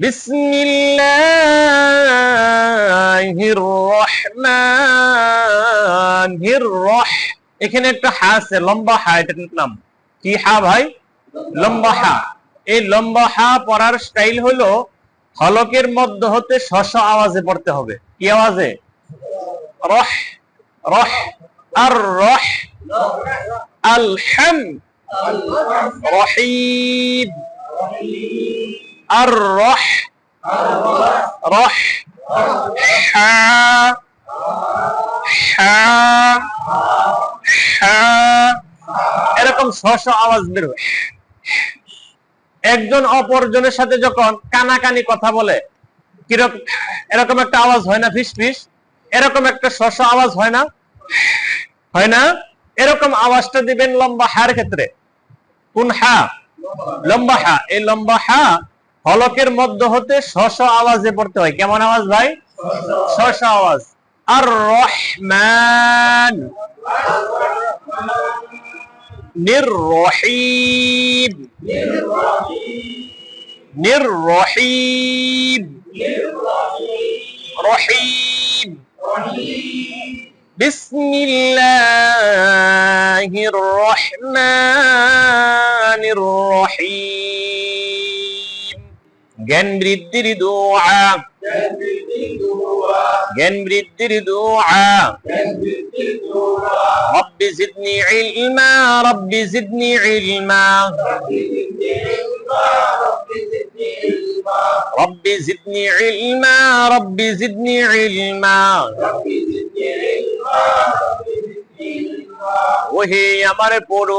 বিসমিল্লাহির রহমানির রহ এখানে একটা হা আছে, লম্বা হা, এটার নাম কি হা ভাই? লম্বা হা। এই লম্বা হা পড়ার স্টাইল হলো, হলকের মধ্য হতে শস আওয়াজে পড়তে হবে। কি আওয়াজে? রহ রহ, আর রহ। আল হাম রহিম। আর রহ রহ হা হা এরকম শস আওয়াজ বের একজন অপরজনের সাথে যখন কানাকানি কথা বলে কীরকম এরকম একটা আওয়াজ হয় না ফিস ফিস এরকম একটা শস আওয়াজ হয় না? হয় না? এরকম আওয়াজটা দিবেন লম্বা হার ক্ষেত্রে। কোন হা? লম্বা হা। এই লম্বা হা হলকের মধ্য হতে শস আওয়াজে পড়তে হয় কেমন আওয়াজ ভাই শস আওয়াজ আর রহমান নির্রহিম নির্রহিম রহিম بسم الله الرحمن الرحيم جن بريدير دعاء. جن بريدير دعاء. ربي زدني علما ربي زدني علما. ربي زدني علما ربي زدني علما. وهي أمر پرور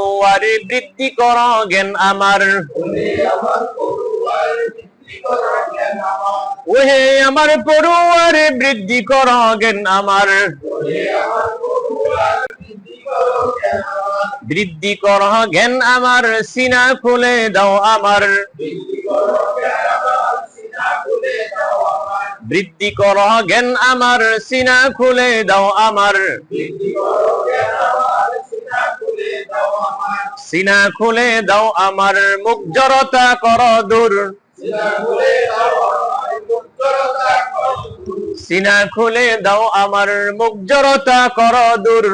بريدي کرو جن أمر وهي أمر. ওহে আমার পড়ুয়ারে বৃদ্ধি কর জ্ঞান আমার। বৃদ্ধি কর জ্ঞান আমার, সিনা খুলে দাও আমার। বৃদ্ধি কর জ্ঞান আমার, সিনা খুলে দাও আমার। সিনা খুলে দাও আমার, মুখ জড়তা কর দূর। সিনা খুলে দাও আমার মুখ জড়তা কর দূর।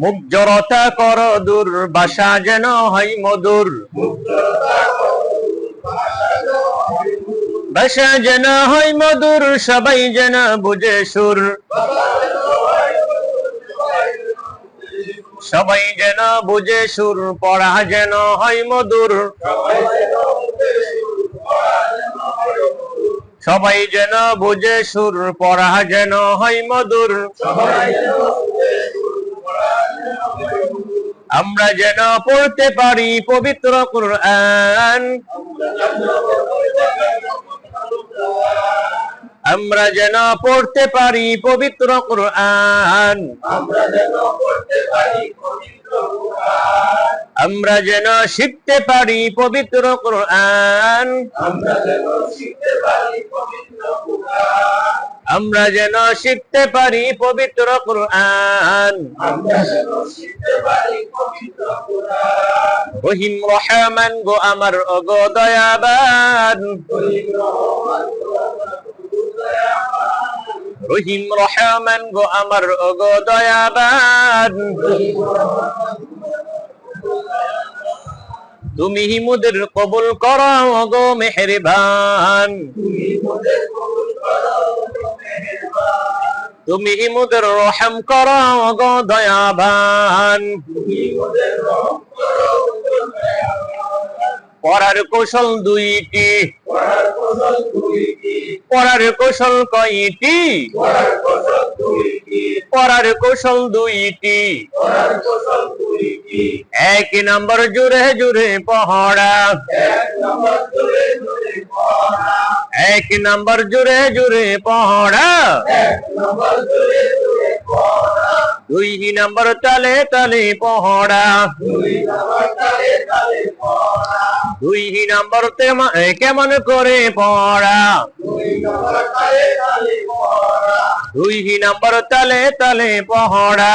মুখ জড়তা কর দূর, বাসা যেন হয় মধুর। বাসা যেন হয় মধুর, সবাই যেন বুঝে সুর। সবাই যেন বুঝে সুর পড়া যেন হয় মধুর। সবাই যেন বুঝে সুর পড়া যেন হয় মধুর। আমরা যেন পড়তে পারি পবিত্র কোরআন। আমরা যেন পড়তে পারি পবিত্র কোরআন। আমরা যেন শিখতে পারি পবিত্র কোরআন। আমরা যেন শিখতে পারি পবিত্র কোরআন। রহিম রহমান গো আমার অগো দয়াবান। রহিম রহমান গো আমার অগো দয়াবান। তুমি মুদের কবুল করো গো মেহরবান। তুমি মুদের রহম করো গো দয়াবান। পড়ার কৌশল দুইটি। পড়ার কৌশল কয়টি? পড়ার কৌশল দুইটি। এক নম্বর জুড়ে জুড়ে পহড়া এক নম্বর জুড়ে জুড়ে পহড়া দুই নম্বর তালে তালে পহড়া। দুই নম্বর কেমন করে পড়া দুই নম্বর তালে তালে পহড়া।